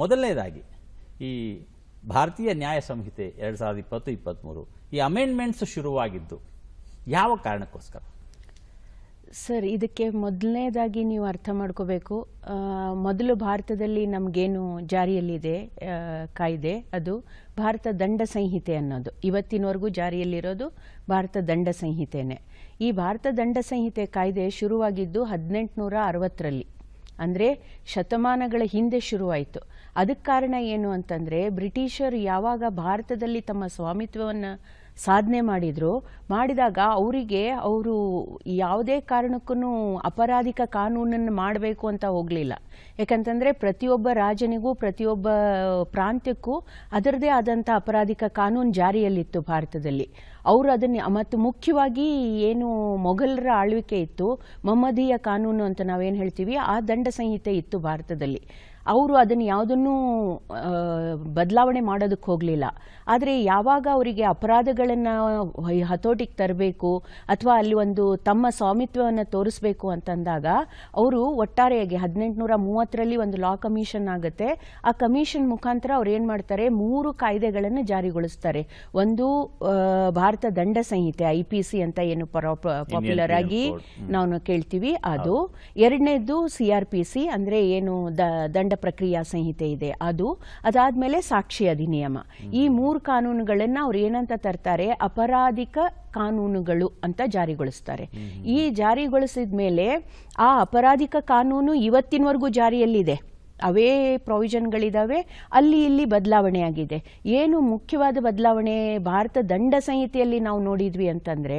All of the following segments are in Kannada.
ಮೊದಲನೇದಾಗಿ, ಈ ಭಾರತೀಯ ನ್ಯಾಯ ಸಂಹಿತೆ ಎರಡು ಸಾವಿರದ ಇಪ್ಪತ್ತು ಇಪ್ಪತ್ತ್ಮೂರು ಈ ಅಮೆಂಡ್ಮೆಂಟ್ಸ್ ಶುರುವಾಗಿದ್ದು ಯಾವ ಕಾರಣಕ್ಕೋಸ್ಕರ? ಸರ್, ಇದಕ್ಕೆ ಮೊದಲನೇದಾಗಿ ನೀವು ಅರ್ಥ ಮಾಡ್ಕೋಬೇಕು. ಮೊದಲು ಭಾರತದಲ್ಲಿ ನಮಗೇನು ಜಾರಿಯಲ್ಲಿದೆ ಕಾಯ್ದೆ? ಅದು ಭಾರತ ದಂಡ ಸಂಹಿತೆ ಅನ್ನೋದು. ಇವತ್ತಿನವರೆಗೂ ಜಾರಿಯಲ್ಲಿರೋದು ಭಾರತ ದಂಡ ಸಂಹಿತೆನೇ. ಈ ಭಾರತ ದಂಡ ಸಂಹಿತೆ ಕಾಯ್ದೆ ಶುರುವಾಗಿದ್ದು ಹದಿನೆಂಟುನೂರ ಅರವತ್ತರಲ್ಲಿ. ಅಂದರೆ ಶತಮಾನಗಳ ಹಿಂದೆ ಶುರುವಾಯಿತು. ಅದಕ್ಕೆ ಕಾರಣ ಏನು ಅಂತಂದರೆ ಬ್ರಿಟಿಷರು ಯಾವಾಗ ಭಾರತದಲ್ಲಿ ತಮ್ಮ ಸ್ವಾಮಿತ್ವವನ್ನು ಸಾಧನೆ ಮಾಡಿದ್ರು. ಮಾಡಿದಾಗ ಅವರಿಗೆ ಅವರು ಯಾವುದೇ ಕಾರಣಕ್ಕೂ ಅಪರಾಧಿಕ ಕಾನೂನನ್ನು ಮಾಡಬೇಕು ಅಂತ ಹೋಗಲಿಲ್ಲ. ಯಾಕಂತಂದರೆ ಪ್ರತಿಯೊಬ್ಬ ರಾಜನಿಗೂ, ಪ್ರತಿಯೊಬ್ಬ ಪ್ರಾಂತ್ಯಕ್ಕೂ ಅದರದೇ ಆದಂಥ ಅಪರಾಧಿಕ ಕಾನೂನು ಜಾರಿಯಲ್ಲಿತ್ತು ಭಾರತದಲ್ಲಿ. ಅವರು ಅದನ್ನು, ಮತ್ತು ಮುಖ್ಯವಾಗಿ ಏನು ಮೊಘಲರ ಆಳ್ವಿಕೆ ಇತ್ತು ಮೊಮ್ಮದೀಯ ಕಾನೂನು ಅಂತ ನಾವೇನು ಹೇಳ್ತೀವಿ, ಆ ದಂಡ ಸಂಹಿತೆ ಇತ್ತು ಭಾರತದಲ್ಲಿ. ಅವರು ಅದನ್ನು ಯಾವುದನ್ನೂ ಬದಲಾವಣೆ ಮಾಡೋದಕ್ಕೆ ಹೋಗಲಿಲ್ಲ. ಆದರೆ ಯಾವಾಗ ಅವರಿಗೆ ಅಪರಾಧಗಳನ್ನು ಹತೋಟಿಗೆ ತರಬೇಕು ಅಥವಾ ಅಲ್ಲಿ ಒಂದು ತಮ್ಮ ಸ್ವಾಮಿತ್ವವನ್ನು ತೋರಿಸಬೇಕು ಅಂತಂದಾಗ ಅವರು ಒಟ್ಟಾರೆಯಾಗಿ ಹದಿನೆಂಟುನೂರ ಮೂವತ್ತರಲ್ಲಿ ಒಂದು ಲಾ ಕಮಿಷನ್ ಆಗುತ್ತೆ. ಆ ಕಮಿಷನ್ ಮುಖಾಂತರ ಅವ್ರು ಏನು ಮಾಡ್ತಾರೆ? ಮೂರು ಕಾಯ್ದೆಗಳನ್ನು ಜಾರಿಗೊಳಿಸ್ತಾರೆ. ಒಂದು ಭಾರತ ದಂಡ ಸಂಹಿತೆ ಐ ಪಿ ಸಿ ಅಂತ ಏನು ಪಾಪ್ಯುಲರ್ ಆಗಿ ನಾವು ಕೇಳ್ತೀವಿ ಅದು. ಎರಡನೇದು ಸಿ ಆರ್ ಪಿ ಸಿ ಅಂದರೆ ಏನು ದ- ಪ್ರಕ್ರಿಯಾ ಸಂಹಿತೆ ಇದೆ. ಅದು ಅದಾದ್ಮೇಲೆ ಸಾಕ್ಷಿ ಅಧಿನಿಯಮ. ಈ ಮೂರು ಕಾನೂನುಗಳನ್ನು ಅವ್ರು ಏನಂತ ತರ್ತಾರೆ? ಅಪರಾಧಿಕ ಕಾನೂನುಗಳು ಅಂತ ಜಾರಿಗೊಳಿಸ್ತಾರೆ. ಈ ಜಾರಿಗೊಳಿಸಿದ ಮೇಲೆ ಆ ಅಪರಾಧಿಕ ಕಾನೂನು ಇವತ್ತಿನವರೆಗೂ ಜಾರಿಯಲ್ಲಿದೆ. ಅವೇ ಪ್ರಾವಿಷನ್ಗಳಿದ್ದಾವೆ ಅಲ್ಲಿ ಇಲ್ಲಿ ಬದಲಾವಣೆ ಆಗಿದೆ ಏನು ಮುಖ್ಯವಾದ ಬದಲಾವಣೆ ಭಾರತ ದಂಡ ಸಂಹಿತೆಯಲ್ಲಿ ನಾವು ನೋಡಿದ್ವಿ ಅಂತಂದರೆ,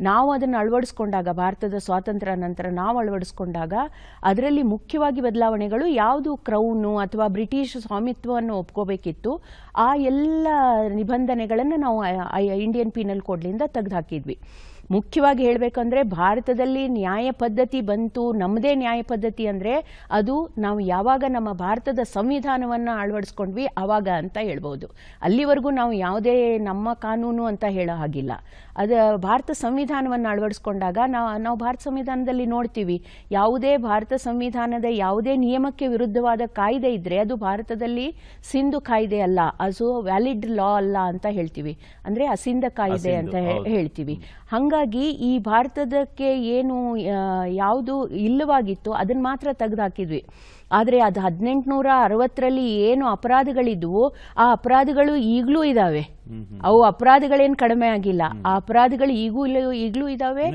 ನಾವು ಅದನ್ನು ಅಳವಡಿಸ್ಕೊಂಡಾಗ, ಭಾರತದ ಸ್ವಾತಂತ್ರ್ಯ ನಂತರ ನಾವು ಅಳವಡಿಸ್ಕೊಂಡಾಗ, ಅದರಲ್ಲಿ ಮುಖ್ಯವಾಗಿ ಬದಲಾವಣೆಗಳು ಯಾವುದು ಕ್ರೌನು ಅಥವಾ ಬ್ರಿಟಿಷ್ ಸ್ವಾಮಿತ್ವವನ್ನು ಒಪ್ಕೋಬೇಕಿತ್ತು, ಆ ಎಲ್ಲ ನಿಬಂಧನೆಗಳನ್ನು ನಾವು ಇಂಡಿಯನ್ ಪೀನಲ್ ಕೋಡ್ಲಿಂದ ತೆಗೆದುಹಾಕಿದ್ವಿ. ಮುಖ್ಯವಾಗಿ ಹೇಳಬೇಕಂದ್ರೆ ಭಾರತದಲ್ಲಿ ನ್ಯಾಯ ಪದ್ಧತಿ ಬಂತು ನಮ್ಮದೇ ನ್ಯಾಯ ಪದ್ಧತಿ ಅಂದರೆ ಅದು ನಾವು ಯಾವಾಗ ನಮ್ಮ ಭಾರತದ ಸಂವಿಧಾನವನ್ನು ಅಳವಡಿಸ್ಕೊಂಡ್ವಿ ಆವಾಗ ಅಂತ ಹೇಳ್ಬೋದು. ಅಲ್ಲಿವರೆಗೂ ನಾವು ಯಾವುದೇ ನಮ್ಮ ಕಾನೂನು ಅಂತ ಹೇಳೋ ಹಾಗಿಲ್ಲ. ಅದು ಭಾರತ ಸಂವಿಧಾನವನ್ನು ಅಳವಡಿಸ್ಕೊಂಡಾಗ ನಾವು ನಾವು ಭಾರತ ಸಂವಿಧಾನದಲ್ಲಿ ನೋಡ್ತೀವಿ. ಯಾವುದೇ ಭಾರತ ಸಂವಿಧಾನದ ಯಾವುದೇ ನಿಯಮಕ್ಕೆ ವಿರುದ್ಧವಾದ ಕಾಯ್ದೆ ಇದ್ದರೆ ಅದು ಭಾರತದಲ್ಲಿ ಸಿಂಧು ಕಾಯ್ದೆ ಅಲ್ಲ ಅದು ವ್ಯಾಲಿಡ್ ಲಾ ಅಲ್ಲ ಅಂತ ಹೇಳ್ತೀವಿ. ಅಂದರೆ ಅಸಿಂಧ ಕಾಯ್ದೆ ಅಂತ ಹೇಳ್ತೀವಿ. ಹೌದು. ಹಾಗಾಗಿ ಈ ಭಾರತದಕ್ಕೆ ಏನು ಯಾವುದು ಇಲ್ಲವಾಗಿತ್ತು ಅದನ್ನ ಮಾತ್ರ ತೆಗೆದುಹಾಕಿದ್ವಿ ಆದರೆ ಅದು ಹದಿನೆಂಟುನೂರ ಅರವತ್ತರಲ್ಲಿ ಏನು ಅಪರಾಧಗಳಿದ್ವು, ಆ ಅಪರಾಧಗಳು ಈಗಲೂ ಇದ್ದಾವೆ ಅವು ಅಪರಾಧಗಳೇನು ಕಡಿಮೆ ಆಗಿಲ್ಲ. ಆ ಅಪರಾಧಗಳು ಈಗೂ ಇಲ್ಲ- ಈಗಲೂ ಇದಾವೆ.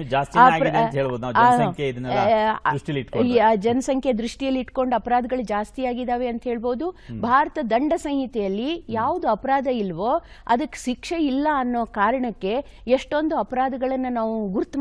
ಜನಸಂಖ್ಯೆ ದೃಷ್ಟಿಯಲ್ಲಿ ಇಟ್ಕೊಂಡು ಅಪರಾಧಗಳು ಜಾಸ್ತಿ ಆಗಿದಾವೆ ಅಂತ ಹೇಳ್ಬೋದು. ಭಾರತ ದಂಡ ಸಂಹಿತೆಯಲ್ಲಿ ಯಾವುದು ಅಪರಾಧ ಇಲ್ವೋ ಅದಕ್ಕೆ ಶಿಕ್ಷೆ ಇಲ್ಲ ಅನ್ನೋ ಕಾರಣಕ್ಕೆ ಎಷ್ಟೊಂದು ಅಪರಾಧಗಳನ್ನ ನಾವು ಗುರ್ತು